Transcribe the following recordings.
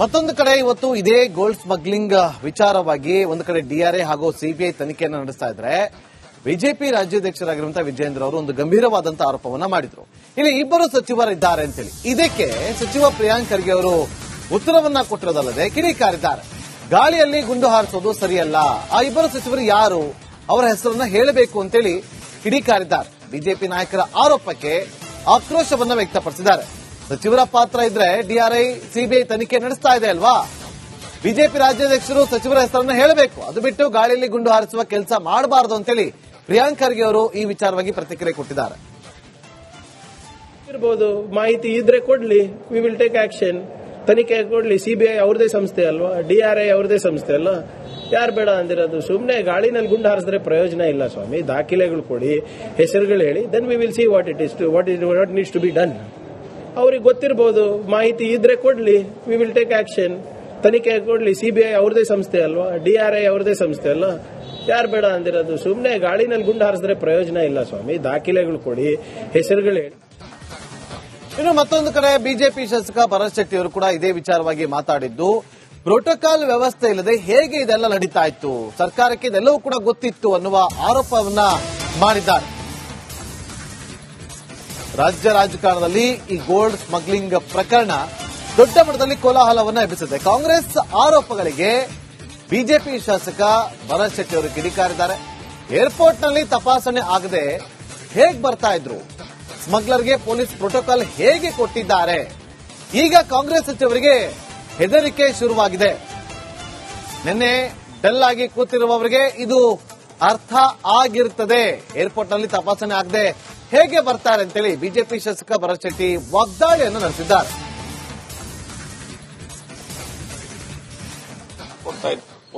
ಮತ್ತೊಂದು ಕಡೆ ಇವತ್ತು ಇದೇ ಗೋಲ್ಡ್ ಸ್ಮಗ್ಲಿಂಗ್ ವಿಚಾರವಾಗಿ ಒಂದು ಕಡೆ ಡಿಆರ್ಎ ಹಾಗೂ ಸಿಬಿಐ ತನಿಖೆಯನ್ನು ನಡೆಸ್ತಾ ಇದ್ರೆ ಬಿಜೆಪಿ ರಾಜ್ಯಾಧ್ಯಕ್ಷರಾಗಿರುವಂತಹ ವಿಜಯೇಂದ್ರ ಅವರು ಒಂದು ಗಂಭೀರವಾದಂತಹ ಆರೋಪವನ್ನ ಮಾಡಿದ್ರು. ಇಲ್ಲಿ ಇಬ್ಬರು ಸಚಿವರಿದ್ದಾರೆ ಅಂತೇಳಿ. ಇದಕ್ಕೆ ಸಚಿವ ಪ್ರಿಯಾಂಕ್ ಖರ್ಗೆ ಅವರು ಉತ್ತರವನ್ನ ಕೊಟ್ಟಿರೋದಲ್ಲದೆ ಕಿಡಿಕಾರಿದ್ದಾರೆ. ಗಾಳಿಯಲ್ಲಿ ಗುಂಡು ಹಾರಿಸೋದು ಸರಿಯಲ್ಲ. ಆ ಇಬ್ಬರು ಸಚಿವರು ಯಾರು? ಅವರ ಹೆಸರನ್ನ ಹೇಳಬೇಕು ಅಂತೇಳಿ ಕಿಡಿಕಾರಿದ್ದಾರೆ. ಬಿಜೆಪಿ ನಾಯಕರ ಆರೋಪಕ್ಕೆ ಆಕ್ರೋಶವನ್ನ ವ್ಯಕ್ತಪಡಿಸಿದ್ದಾರೆ. ಸಚಿವರ ಪಾತ್ರ ಇದ್ರೆ ಡಿಆರ್ಐ ಸಿಬಿಐ ತನಿಖೆ ನಡೆಸ್ತಾ ಇದೆ ಅಲ್ವಾ? ಬಿಜೆಪಿ ರಾಜ್ಯಾಧ್ಯಕ್ಷರು ಸಚಿವರ ಹೆಸರನ್ನ ಹೇಳಬೇಕು. ಅದು ಬಿಟ್ಟು ಗಾಳಿಯಲ್ಲಿ ಗುಂಡು ಹಾರಿಸುವ ಕೆಲಸ ಮಾಡಬಾರದು ಅಂತೇಳಿ ಪ್ರಿಯಾಂಕ್ ಖರ್ಗೆ ಅವರು ಈ ವಿಚಾರವಾಗಿ ಪ್ರತಿಕ್ರಿಯೆ ಕೊಟ್ಟಿದ್ದಾರೆ. ಇರ್ಬೋದು, ಮಾಹಿತಿ ಇದ್ರೆ ಕೊಡ್ಲಿ. ವಿ ವಿಲ್ ಟೇಕ್ ಆಕ್ಷನ್ ತನಿಖೆ ಕೊಡ್ಲಿ. ಸಿಬಿಐ ಅವ್ರದೇ ಸಂಸ್ಥೆ ಅಲ್ವಾ? ಡಿಆರ್ಐ ಅವ್ರದೇ ಸಂಸ್ಥೆ ಅಲ್ಲ ಯಾರು ಬೇಡ ಅಂದಿರೋದು? ಸುಮ್ಮನೆ ಗಾಳಿನಲ್ಲಿ ಗುಂಡು ಹಾರಿಸಿದ್ರೆ ಪ್ರಯೋಜನ ಇಲ್ಲ ಸ್ವಾಮಿ. ದಾಖಲೆಗಳು ಕೊಡಿ, ಹೆಸರುಗಳು ಹೇಳಿ. Then we will see what it is to what is what needs to be done ಅವ್ರಿಗೆ ಗೊತ್ತಿರ್ಬೋದು, ಮಾಹಿತಿ ಇದ್ರೆ ಕೊಡ್ಲಿ ವಿ ವಿಲ್ ಟೇಕ್ ಆಕ್ಷನ್ ತನಿಖೆ ಕೊಡ್ಲಿ ಸಿಬಿಐ ಅವ್ರದೇ ಸಂಸ್ಥೆ ಅಲ್ವಾ? ಡಿ ಆರ್ ಐ ಅವ್ರದೇ ಸಂಸ್ಥೆ ಅಲ್ವಾ? ಯಾರು ಬೇಡ ಅಂದಿರೋದು? ಸುಮ್ಮನೆ ಗಾಳಿನಲ್ಲಿ ಗುಂಡು ಹಾರಿಸಿದ್ರೆ ಪ್ರಯೋಜನ ಇಲ್ಲ ಸ್ವಾಮಿ. ದಾಖಲೆಗಳು ಕೊಡಿ, ಹೆಸರುಗಳು ಹೇಳಿ. ಇನ್ನು ಮತ್ತೊಂದು ಕಡೆ ಬಿಜೆಪಿ ಶಾಸಕ ಭರತ್ ಶೆಟ್ಟಿ ಅವರು ಕೂಡ ಇದೇ ವಿಚಾರವಾಗಿ ಮಾತಾಡಿದ್ದು ಪ್ರೋಟೋಕಾಲ್ ವ್ಯವಸ್ಥೆ ಇಲ್ಲದೆ ಹೇಗೆ ಇದೆಲ್ಲ ನಡೀತಾ ಇತ್ತು? ಸರ್ಕಾರಕ್ಕೆ ಇದೆಲ್ಲವೂ ಕೂಡ ಗೊತ್ತಿತ್ತು ಅನ್ನುವ ಆರೋಪವನ್ನ ಮಾಡಿದ್ದಾರೆ. ರಾಜ್ಯ ರಾಜಕಾರಣದಲ್ಲಿ ಈ ಗೋಲ್ಡ್ ಸ್ಮಗ್ಲಿಂಗ್ ಪ್ರಕರಣ ದೊಡ್ಡ ಮಟ್ಟದಲ್ಲಿ ಕೋಲಾಹಲವನ್ನು ಎಬ್ಬಿಸಿದೆ ಕಾಂಗ್ರೆಸ್ ಆರೋಪಗಳಿಗೆ ಬಿಜೆಪಿ ಶಾಸಕ ಭರತ್ ಶೆಟ್ಟಿ ಅವರು ಕಿಡಿಕಾರಿದ್ದಾರೆ. ಏರ್ಪೋರ್ಟ್ನಲ್ಲಿ ತಪಾಸಣೆ ಆಗದೆ ಹೇಗೆ ಬರ್ತಾ ಇದ್ರು? ಸ್ಮಗ್ಲರ್ಗೆ ಪೊಲೀಸ್ ಪ್ರೋಟೋಕಾಲ್ ಹೇಗೆ ಕೊಟ್ಟಿದ್ದಾರೆ? ಈಗ ಕಾಂಗ್ರೆಸ್ ಸಚಿವರಿಗೆ ಹೆದರಿಕೆ ಶುರುವಾಗಿದೆ. ನಿನ್ನೆ ಡಲ್ ಆಗಿ ಕೂತಿರುವವರಿಗೆ ಇದು ಅರ್ಥ ಆಗಿರುತ್ತದೆ. ಏರ್ಪೋರ್ಟ್ನಲ್ಲಿ ತಪಾಸಣೆ ಆಗದೆ ಹೇಗೆ ಬರ್ತಾರೆ ಅಂತೇಳಿ ಬಿಜೆಪಿ ಶಾಸಕ ಭರತ್ ಶೆಟ್ಟಿ ವಾಗ್ದಾಳಿಯನ್ನು ನಡೆಸಿದ್ದಾರೆ.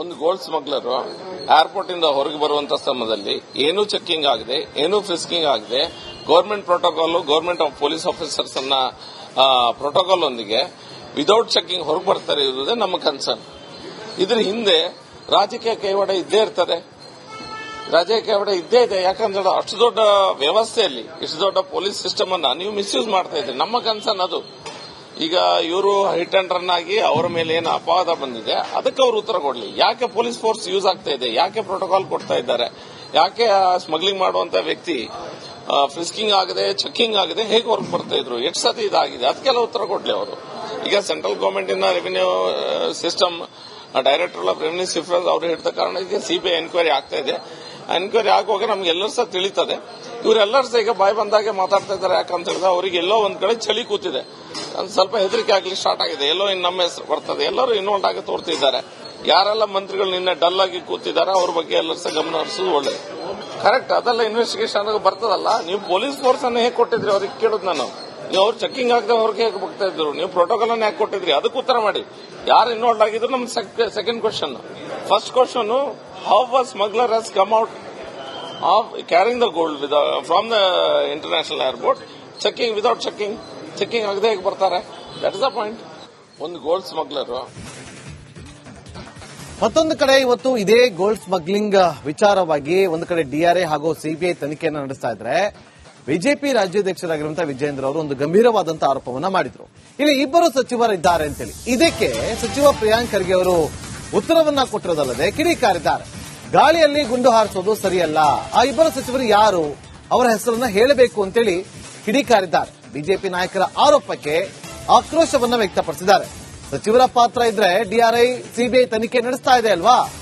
ಒಂದು ಗೋಲ್ಡ್ ಸ್ಮಗ್ಲರ್ ಏರ್ಪೋರ್ಟ್ ಇಂದ ಹೊರಗೆ ಬರುವಂತ ಸಮಯದಲ್ಲಿ ಏನೂ ಚೆಕಿಂಗ್ ಆಗದೆ, ಏನೂ ಫಿಸ್ಕಿಂಗ್ ಆಗದೆ. Government protocol government police officers ಅನ್ನ ಪ್ರೋಟೋಕಾಲ್ ಒಂದಿಗೆ ವಿದೌಟ್ ಚೆಕಿಂಗ್ ಹೊರಗೆ ಬರ್ತಾರೆ ಇರುವುದೇ ನಮ್ಮ ಕನ್ಸರ್ನ್ ಇದ್ರ ಹಿಂದೆ ರಾಜಕೀಯ ಕೈವಾಡ ಇದ್ದೇ ಇರ್ತದೆ. ರಾಜಕೀಯ ಇದ್ದೇ ಇದೆ. ಯಾಕಂದ್ರೆ ಅಷ್ಟು ದೊಡ್ಡ ವ್ಯವಸ್ಥೆಯಲ್ಲಿ, ಇಷ್ಟು ದೊಡ್ಡ ಪೊಲೀಸ್ ಸಿಸ್ಟಮ್ ಅನ್ನ ನೀವು ಮಿಸ್ಯೂಸ್ ಮಾಡ್ತಾ ಇದ್ರಿ ನಮ್ಮ ಕನ್ಸರ್ನ್ ಅದು. ಈಗ ಇವರು ಹಿಟ್ ಅಂಡ್ ರನ್ ಆಗಿ ಅವರ ಮೇಲೆ ಏನು ಅಪವಾದ ಬಂದಿದೆ, ಅದಕ್ಕೆ ಅವರು ಉತ್ತರ ಕೊಡಲಿ ಯಾಕೆ ಪೊಲೀಸ್ ಫೋರ್ಸ್ ಯೂಸ್ ಆಗ್ತಾ ಇದೆ? ಯಾಕೆ ಪ್ರೋಟೋಕಾಲ್ ಕೊಡ್ತಾ ಇದ್ದಾರೆ? ಯಾಕೆ ಸ್ಮಗ್ಲಿಂಗ್ ಮಾಡುವಂತ ವ್ಯಕ್ತಿ ಫಿಸ್ಕಿಂಗ್ ಆಗದೆ ಚೆಕ್ಕಿಂಗ್ ಆಗದೆ ಹೇಗೆ ವರ್ಕ್ ಬರ್ತಾ ಇದ್ರು? ಎಷ್ಟು ಸತಿ ಇದಾಗಿದೆ? ಅದಕ್ಕೆಲ್ಲ ಉತ್ತರ ಕೊಡ್ಲಿ ಅವರು. ಈಗ ಸೆಂಟ್ರಲ್ ಗವರ್ಮೆಂಟ್ ಇಂದ revenue system director of revenue ಸಿಫ್ರಸ್ ಅವರು ಹೇಳಿದ ಕಾರಣ ಈಗ ಸಿಬಿಐ ಎನ್ಕ್ವೈರಿ ಆಗ್ತಾ ಇದೆ. ಎನ್ಕ್ವೈರಿ ಆಗುವಾಗ ನಮ್ಗೆ ಎಲ್ಲರೂ ಸಹ ತಿಳಿತದೆ. ಇವರೆಲ್ಲರೂ ಸಹ ಈಗ ಬಾಯ್ ಬಂದಾಗೆ ಮಾತಾಡ್ತಾ ಇದ್ದಾರೆ. ಯಾಕಂತ ಹೇಳಿದ್ರೆ ಅವರಿಗೆ ಎಲ್ಲೋ ಒಂದ್ ಕಡೆ ಚಳಿ ಕೂತಿದೆ. ಸ್ವಲ್ಪ ಹೆದರಿಕೆ ಆಗಲಿ ಸ್ಟಾರ್ಟ್ ಆಗಿದೆ. ಎಲ್ಲೋ ಇನ್ನು ನಮ್ಮ ಹೆಸರು ಬರ್ತದೆ. ಎಲ್ಲರೂ ಇನ್ವಾಲ್ವ್ ಆಗಿ ತೋರ್ತಿದ್ದಾರೆ. ಯಾರೆಲ್ಲ ಮಂತ್ರಿಗಳು ನಿನ್ನೆ ಡಲ್ ಆಗಿ ಕೂತಿದ್ದಾರೆ, ಅವ್ರ ಬಗ್ಗೆ ಎಲ್ಲರೂ ಸಹ ಗಮನ ಹರಿಸೋದು ಒಳ್ಳೇದು. ಕರೆಕ್ಟ್ ಅದೆಲ್ಲ ಇನ್ವೆಸ್ಟಿಗೇಷನ್ ಬರ್ತದಲ್ಲ. ನೀವು ಪೊಲೀಸ್ ಫೋರ್ಸ್ ಅನ್ನು ಹೇಗೆ ಕೊಟ್ಟಿದ್ರಿ? ಅವ್ರಿಗೆ ಕೇಳುದು ನಾನು. ನೀವು ಅವ್ರು ಚೆಕಿಂಗ್ ಆಗದೆ ಅವ್ರಿಗೆ ಹೇಗೆ ಬರ್ತಾ ಇದ್ರು? ನೀವು ಪ್ರೋಟೋಕಾಲ್ ಅನ್ನು ಯಾಕೆ ಕೊಟ್ಟಿದ್ರಿ? ಅದಕ್ಕೆ ಉತ್ತರ ಮಾಡಿ. ಯಾರು ಇನ್ವಾಲ್ವ್ ಆಗಿದ್ರು ನಮ್ second question first question how smuggler has come come out carrying the gold gold uh, from the international airport checking without checking, checking ಆಗದೆ ಹೇಗೆ ಬರ್ತಾರೆ? ದಟ್ ಇಸ್ ದ ಪಾಯಿಂಟ್ ಒಂದು ಗೋಲ್ಡ್ ಸ್ಮಗ್ಲರ್ ಮತ್ತೊಂದು ಕಡೆ ಇವತ್ತು ಇದೇ ಗೋಲ್ಡ್ ಸ್ಮಗ್ಲಿಂಗ್ ವಿಚಾರವಾಗಿ ಒಂದು ಕಡೆ ಡಿಆರ್ಎ ಹಾಗೂ ಸಿಬಿಐ ತನಿಖೆಯನ್ನು ನಡೆಸ್ತಾ ಇದ್ರೆ ಬಿಜೆಪಿ ರಾಜ್ಯಾಧ್ಯಕ್ಷರಾಗಿರುವಂತಹ ವಿಜೇಂದ್ರ ಅವರು ಒಂದು ಗಂಭೀರವಾದಂತಹ ಆರೋಪವನ್ನ ಮಾಡಿದ್ರು. ಇಲ್ಲಿ ಇಬ್ಬರು ಸಚಿವರಿದ್ದಾರೆ ಅಂತೇಳಿ. ಇದಕ್ಕೆ ಸಚಿವ ಪ್ರಿಯಾಂಕ್ ಖರ್ಗೆ ಅವರು ಉತ್ತರವನ್ನ ಕೊಟ್ಟಿರೋದಲ್ಲದೆ ಕಿಡಿಕಾರಿದ್ದಾರೆ. ಗಾಳಿಯಲ್ಲಿ ಗುಂಡು ಹಾರಿಸೋದು ಸರಿಯಲ್ಲ. ಆ ಇಬ್ಬರು ಸಚಿವರು ಯಾರು? ಅವರ ಹೆಸರನ್ನ ಹೇಳಬೇಕು ಅಂತೇಳಿ ಕಿಡಿಕಾರಿದ್ದಾರೆ. ಬಿಜೆಪಿ ನಾಯಕರ ಆರೋಪಕ್ಕೆ ಆಕ್ರೋಶವನ್ನ ವ್ಯಕ್ತಪಡಿಸಿದ್ದಾರೆ. ಸಚಿವರ ಪಾತ್ರ ಇದ್ರೆ ಡಿಆರ್ಐ ಸಿಬಿಐ ತನಿಖೆ ನಡೆಸ್ತಾ ಇದೆ ಅಲ್ವಾ?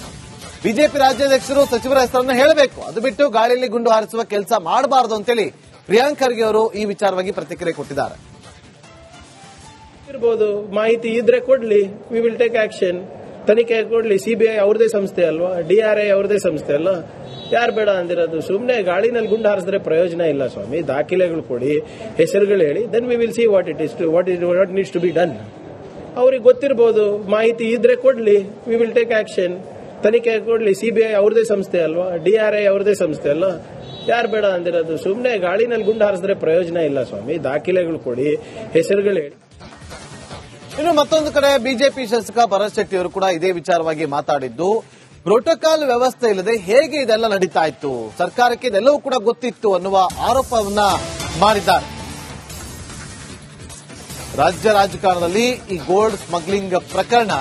ಬಿಜೆಪಿ ರಾಜ್ಯಾಧ್ಯಕ್ಷರು ಸಚಿವರ ಹೆಸರನ್ನ ಹೇಳಬೇಕು. ಅದು ಬಿಟ್ಟು ಗಾಳಿಯಲ್ಲಿ ಗುಂಡು ಹಾರಿಸುವ ಕೆಲಸ ಮಾಡಬಾರದು ಅಂತೇಳಿ ಪ್ರಿಯಾಂಕ್ ಖರ್ಗೆ ಅವರು ಈ ವಿಚಾರವಾಗಿ ಪ್ರತಿಕ್ರಿಯೆ ಕೊಟ್ಟಿದ್ದಾರೆ. ಇರ್ಬೋದು. ಮಾಹಿತಿ ಇದ್ರೆ ಕೊಡ್ಲಿ. ವಿ ವಿಲ್ ಟೇಕ್ ಆಕ್ಷನ್ ತನಿಖೆ ಕೊಡ್ಲಿ ಸಿಬಿಐ ಅವ್ರದೇ ಸಂಸ್ಥೆ ಅಲ್ವಾ? ಡಿ ಆರ್ ಐ ಅವ್ರದೇ ಸಂಸ್ಥೆ ಅಲ್ಲ ಯಾರು ಬೇಡ ಅಂದಿರೋದು? ಸುಮ್ಮನೆ ಗಾಳಿನಲ್ಲಿ ಗುಂಡು ಹಾರಿಸಿದ್ರೆ ಪ್ರಯೋಜನ ಇಲ್ಲ ಸ್ವಾಮಿ. ದಾಖಲೆಗಳು ಕೊಡಿ, ಹೆಸರುಗಳು ಹೇಳಿ then we will see what it is to what is what needs to be done ಅವ್ರಿಗೆ ಗೊತ್ತಿರ್ಬೋದು, ಮಾಹಿತಿ ಇದ್ರೆ ಕೊಡ್ಲಿ ವಿ ವಿಲ್ ಟೇಕ್ ಆಕ್ಷನ್ ತನಿಖೆ ಕೊಡ್ಲಿ ಸಿಬಿಐ ಅವ್ರದೇ ಸಂಸ್ಥೆ ಅಲ್ವಾ? ಡಿ ಆರ್ ಐ ಅವ್ರದೇ ಸಂಸ್ಥೆ ಅಲ್ಲ ಯಾರು ಬೇಡ ಅಂದಿರೋದು? ಸುಮ್ಮನೆ ಗಾಳಿನಲ್ಲಿ ಗುಂಡು ಹಾರಿಸಿದ್ರೆ ಪ್ರಯೋಜನ ಇಲ್ಲ ಸ್ವಾಮಿ. ದಾಖಲೆಗಳು ಕೊಡಿ, ಹೆಸರುಗಳು ಹೇಳಿ. ಇನ್ನು ಮತ್ತೊಂದು ಕಡೆ ಬಿಜೆಪಿ ಶಾಸಕ ಭರತ್ ಶೆಟ್ಟಿ ಅವರು ಕೂಡ ಇದೇ ವಿಚಾರವಾಗಿ ಮಾತಾಡಿದ್ದು, ಪ್ರೋಟೋಕಾಲ್ ವ್ಯವಸ್ಥೆ ಇಲ್ಲದೆ ಹೇಗೆ ಇದೆಲ್ಲ ನಡೀತಾ ಇತ್ತು ಸರ್ಕಾರಕ್ಕೆ ಇದೆಲ್ಲವೂ ಕೂಡ ಗೊತ್ತಿತ್ತು ಅನ್ನುವ ಆರೋಪವನ್ನ ಮಾಡಿದ್ದಾರೆ. ರಾಜ್ಯ ರಾಜಕಾರಣದಲ್ಲಿ ಈ ಗೋಲ್ಡ್ ಸ್ಮಗ್ಲಿಂಗ್ ಪ್ರಕರಣ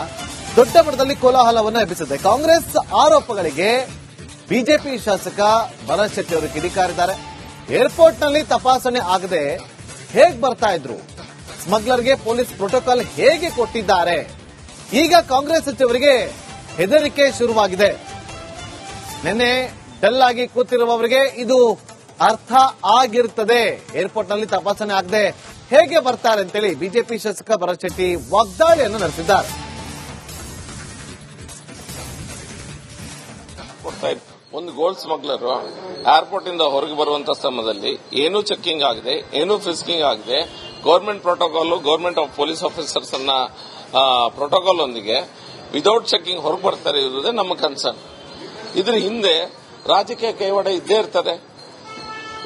ದೊಡ್ಡ ಮಟ್ಟದಲ್ಲಿ ಕೋಲಾಹಲವನ್ನು ಎಬ್ಬಿಸಿದೆ ಕಾಂಗ್ರೆಸ್ ಆರೋಪಗಳಿಗೆ ಬಿಜೆಪಿ ಶಾಸಕ ಭರತ್ ಶೆಟ್ಟಿ ಅವರು ಕಿಡಿಕಾರಿದ್ದಾರೆ. ಏರ್ಪೋರ್ಟ್ನಲ್ಲಿ ತಪಾಸಣೆ ಆಗದೆ ಹೇಗೆ ಬರ್ತಾ ಇದ್ರು? ಸ್ಮಗ್ಲರ್ಗೆ ಪೊಲೀಸ್ ಪ್ರೋಟೋಕಾಲ್ ಹೇಗೆ ಕೊಟ್ಟಿದ್ದಾರೆ? ಈಗ ಕಾಂಗ್ರೆಸ್ ಸಚಿವರಿಗೆ ಹೆದರಿಕೆ ಶುರುವಾಗಿದೆ. ನಿನ್ನೆ ಡಲ್ ಆಗಿ ಕೂತಿರುವವರಿಗೆ ಇದು ಅರ್ಥ ಆಗಿರುತ್ತದೆ. ಏರ್ಪೋರ್ಟ್ನಲ್ಲಿ ತಪಾಸಣೆ ಆಗದೆ ಹೇಗೆ ಬರ್ತಾರೆ ಅಂತೇಳಿ ಬಿಜೆಪಿ ಶಾಸಕ ಭರತ್ ಶೆಟ್ಟಿ ವಾಗ್ದಾಳಿಯನ್ನು ನಡೆಸಿದ್ದಾರೆ. ಒಂದು ಗೋಲ್ಡ್ ಸ್ಮಗ್ಲರ್ ಏರ್ಪೋರ್ಟ್ ಇಂದ ಹೊರಗೆ ಬರುವಂತ ಸಮಯದಲ್ಲಿ ಏನೂ ಚೆಕ್ಕಿಂಗ್ ಆಗದೆ, ಏನೂ ಫಿಸ್ಕಿಂಗ್ ಆಗದೆ. Government protocol government of police officers ಅನ್ನ ಪ್ರೋಟೋಕಾಲ್ ಒಂದಿಗೆ ವಿದೌಟ್ ಚೆಕ್ಕಿಂಗ್ ಹೊರಗೆ ಬರ್ತಾರೆ ಇರುವುದೇ ನಮ್ಮ ಕನ್ಸರ್ನ್ ಇದ್ರ ಹಿಂದೆ ರಾಜಕೀಯ ಕೈವಾಡ ಇದ್ದೇ ಇರ್ತದೆ.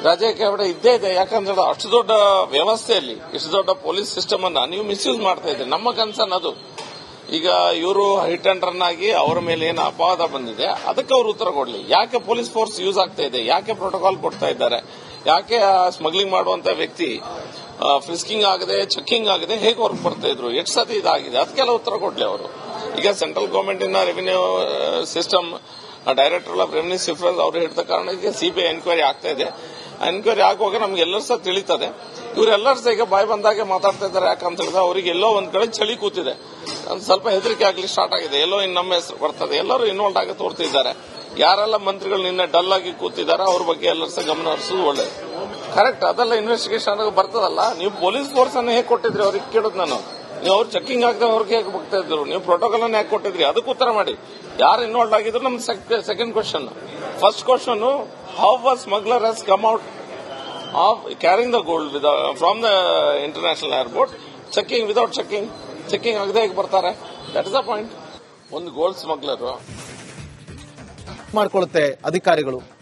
ರಾಜಕೀಯ ಕೈವಾಡ ಇದ್ದೇ ಇದೆ. ಯಾಕಂದ್ರೆ ಅಷ್ಟು ದೊಡ್ಡ ವ್ಯವಸ್ಥೆಯಲ್ಲಿ, ಇಷ್ಟು ದೊಡ್ಡ ಪೊಲೀಸ್ ಸಿಸ್ಟಮ್ ಅನ್ನ ನೀವು ಮಿಸ್ಯೂಸ್ ಮಾಡ್ತಾ ಇದ್ದೀರಿ. ನಮ್ಮ ಕನ್ಸರ್ನ್ ಅದು. ಈಗ ಇವರು ಹಿಟ್ ಅಂಡ್ ರನ್ ಆಗಿ ಅವರ ಮೇಲೆ ಏನು ಅಪವಾದ ಬಂದಿದೆ, ಅದಕ್ಕೆ ಅವರು ಉತ್ತರ ಕೊಡಲಿ ಯಾಕೆ ಪೊಲೀಸ್ ಫೋರ್ಸ್ ಯೂಸ್ ಆಗ್ತಾ ಇದೆ? ಯಾಕೆ ಪ್ರೋಟೋಕಾಲ್ ಕೊಡ್ತಾ ಇದ್ದಾರೆ? ಯಾಕೆ ಸ್ಮಗ್ಲಿಂಗ್ ಮಾಡುವಂತ ವ್ಯಕ್ತಿ ಫಿಸ್ಕಿಂಗ್ ಆಗದೆ, ಚೆಕ್ಕಿಂಗ್ ಆಗದೆ ಹೇಗೆ ಹೊರಗೆ ಬರ್ತಾ ಇದ್ರು? ಎಷ್ಟು ಸತಿ ಇದಾಗಿದೆ? ಅದಕ್ಕೆಲ್ಲ ಉತ್ತರ ಕೊಡ್ಲಿ ಅವರು. ಈಗ ಸೆಂಟ್ರಲ್ ಗೌರ್ಮೆಂಟ್ ಇನ್ನ revenue system director of revenue ಸಿಫ್ರೆನ್ಸ್ ಅವರು ಹೇಳಿದ ಕಾರಣಕ್ಕೆ ಸಿಬಿಐ ಎನ್ಕ್ವೈರಿ ಆಗ್ತಾ ಇದೆ. ಎನ್ಕ್ವೈರಿ ಆಗುವಾಗ ನಮ್ಗೆ ಎಲ್ಲರೂ ಸಹ ತಿಳಿತದೆ. ಇವರೆಲ್ಲರೂ ಸಹ ಈಗ ಬಾಯಿ ಬಂದಾಗೆ ಮಾತಾಡ್ತಾ ಇದ್ದಾರೆ. ಯಾಕಂತ ಹೇಳಿದ್ರೆ ಅವರಿಗೆ ಎಲ್ಲೋ ಒಂದ್ ಕಡೆ ಚಳಿ ಕೂತಿದೆ. ಸ್ವಲ್ಪ ಹೆದರಿಕೆ ಆಗ್ಲಿ ಸ್ಟಾರ್ಟ್ ಆಗಿದೆ. ಎಲ್ಲೋ ಇನ್ನು ನಮ್ಮ ಹೆಸರು ಬರ್ತದೆ. ಎಲ್ಲರೂ ಇನ್ವಾಲ್ವ್ ಆಗಿ ತೋರ್ತಿದ್ದಾರೆ ಯಾರೆಲ್ಲ ಮಂತ್ರಿಗಳು ನಿನ್ನೆ ಡಲ್ ಆಗಿ ಕೂತಿದ್ದಾರೆ, ಅವ್ರ ಬಗ್ಗೆ ಎಲ್ಲರೂ ಸಹ ಗಮನ ಹರಿಸೋದು ಒಳ್ಳೇದು. ಕರೆಕ್ಟ್ ಅದೆಲ್ಲ ಇನ್ವೆಸ್ಟಿಗೇಷನ್ ಬರ್ತದಲ್ಲ. ನೀವು ಪೊಲೀಸ್ ಫೋರ್ಸ್ ಅನ್ನು ಹೇಗೆ ಕೊಟ್ಟಿದ್ರಿ ಅವ್ರಿಗೆ ಕೇಳೋದು ನಾನು. ನೀವು ಅವ್ರು ಚೆಕಿಂಗ್ ಆಗದೆ ಅವ್ರಿಗೆ ಹೇಗೆ ಬರ್ತಾ ಇದ್ರು? ನೀವು ಪ್ರೋಟೋಕಾಲ್ ಅನ್ನು ಯಾಕೆ ಕೊಟ್ಟಿದ್ರಿ? ಅದಕ್ಕೆ ಉತ್ತರ ಮಾಡಿ. ಯಾರು ಇನ್ವಾಲ್ವ್ ಆಗಿದ್ರು ನಮ್ಮ second question first question how was smuggler has come out of carrying the gold with from the international airport checking without checking checking ಆಗದೆ ಹೇಗೆ ಬರ್ತಾರೆ. ದಟ್ ಇಸ್ ದ ಪಾಯಿಂಟ್ ಒಂದು ಗೋಲ್ಡ್ ಸ್ಮಗ್ಲರು ಮಾಡ್ಕೊಳ್ಳುತ್ತೆ ಅಧಿಕಾರಿಗಳು.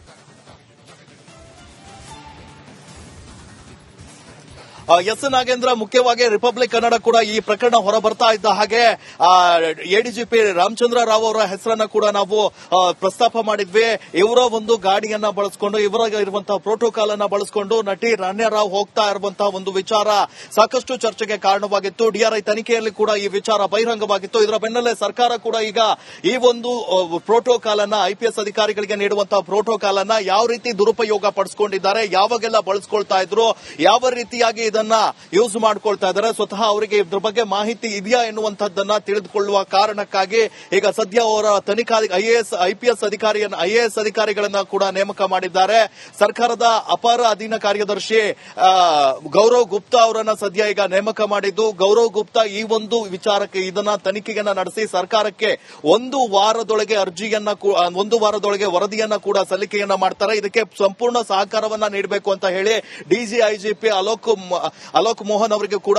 ಎಸ್ ನಾಗೇಂದ್ರ, ಮುಖ್ಯವಾಗಿ republic Kannada ಕೂಡ ಈ ಪ್ರಕರಣ ಹೊರ ಬರ್ತಾ ಇದ್ದ ಹಾಗೆ ಎಡಿಜಿಪಿ ರಾಮಚಂದ್ರ ರಾವ್ ಅವರ ಹೆಸರನ್ನ ಕೂಡ ನಾವು ಪ್ರಸ್ತಾಪ ಮಾಡಿದ್ವಿ. ಇವರ ಒಂದು ಗಾಡಿಯನ್ನ ಬಳಸಿಕೊಂಡು, ಇವರ ಇರುವಂತಹ ಪ್ರೋಟೋಕಾಲ್ ಅನ್ನ ಬಳಸಿಕೊಂಡು ನಟಿ ರಾಣ್ಯ ರಾವ್ ಹೋಗ್ತಾ ಇರುವಂತಹ ಒಂದು ವಿಚಾರ ಸಾಕಷ್ಟು ಚರ್ಚೆಗೆ ಕಾರಣವಾಗಿತ್ತು. ಡಿಆರ್ಐ ತನಿಖೆಯಲ್ಲಿ ಕೂಡ ಈ ವಿಚಾರ ಬಹಿರಂಗವಾಗಿತ್ತು. ಇದರ ಬೆನ್ನಲ್ಲೇ ಸರ್ಕಾರ ಕೂಡ ಈಗ ಈ ಒಂದು ಪ್ರೋಟೋಕಾಲ್ ಅನ್ನ ಐಪಿಎಸ್ ಅಧಿಕಾರಿಗಳಿಗೆ ನೀಡುವಂತಹ ಪ್ರೋಟೋಕಾಲ್ ಅನ್ನ ಯಾವ ರೀತಿ ದುರುಪಯೋಗ ಪಡಿಸಿಕೊಂಡಿದ್ದಾರೆ, ಯಾವಾಗೆಲ್ಲ ಬಳಸ್ಕೊಳ್ತಾ ಇದ್ರು, ಯಾವ ರೀತಿಯಾಗಿ ಇದನ್ನ ಯೂಸ್ ಮಾಡ್ಕೊಳ್ತಾ ಇದ್ದಾರೆ. ಸ್ವತಃ ಅವರಿಗೆ ಇದ್ರ ಬಗ್ಗೆ ಮಾಹಿತಿ ಇದೆಯಾ ಎನ್ನುವಂತಹದ್ದನ್ನ ತಿಳಿದುಕೊಳ್ಳುವ ಕಾರಣಕ್ಕಾಗಿ ಈಗ ಸದ್ಯ ಅವರ ತನಿಖಾ ಐಎಎಸ್, ಐಪಿಎಸ್ ಅಧಿಕಾರಿಯನ್ನ, ಐಎಎಸ್ ಅಧಿಕಾರಿಗಳನ್ನ ಕೂಡ ನೇಮಕ ಮಾಡಿದ್ದಾರೆ. ಸರ್ಕಾರದ ಅಪಾರ ಅಧೀನ ಕಾರ್ಯದರ್ಶಿ ಗೌರವ್ ಗುಪ್ತಾ ಅವರನ್ನ ಸದ್ಯ ಈಗ ನೇಮಕ ಮಾಡಿದ್ದು. ಗೌರವ್ ಗುಪ್ತಾ ಈ ಒಂದು ವಿಚಾರಕ್ಕೆ, ಇದನ್ನ ತನಿಖೆಯನ್ನ ನಡೆಸಿ ಸರ್ಕಾರಕ್ಕೆ ಒಂದು ವಾರದೊಳಗೆ ಅರ್ಜಿಯನ್ನ ಒಂದು ವಾರದೊಳಗೆ ವರದಿಯನ್ನ ಕೂಡ ಸಲ್ಲಿಕೆಯನ್ನ ಮಾಡ್ತಾರೆ. ಇದಕ್ಕೆ ಸಂಪೂರ್ಣ ಸಹಕಾರವನ್ನ ನೀಡಬೇಕು ಅಂತ ಹೇಳಿ ಡಿಜಿ ಐಜಿಪಿ ಅಲೋಕ್ ಅಲೋಕ್ ಮೋಹನ್ ಅವರಿಗೆ ಕೂಡ